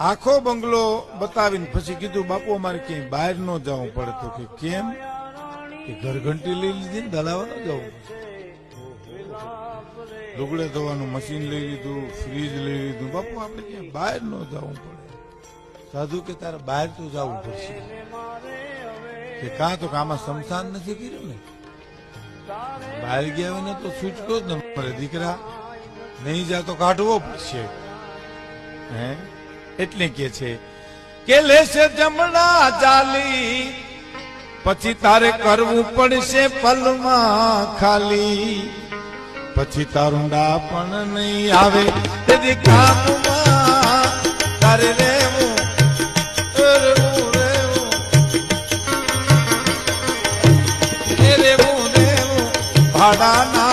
આખો બંગલો બતાવીને પછી કીધું, બાપુ, અમારે ક્યાંય બહાર ન જવું પડે. તો કે, કેમ? કે ઘરઘંટી લઈ લીધી ને દલાવા ન જવું લુગડે ધોવાનું મશીન લઈ લીધું, ફ્રીજ લઈ લીધું. બાપુ, આપણે ક્યાંય બહાર ન જવું પડે. સાધુ કે, તારે બહાર તો જવું પડશે. કે, કાં તો કામાં સમસાન નથી કર્યું ને? બહાર ગયા હોય ને તો છૂટકો જ ન પડે દીકરા, નહીં જા તો કાઢવો પડશે. હે? એટલે કે છે, કે લેશે જમણા જાલી, પછી તારે કરવું પડશે પલમાં ખાલી. પછી તારું ડા પણ નહીં આવે, તેથી કામમાં તારે રહેવું રહેવું રહેવું. ભાડાના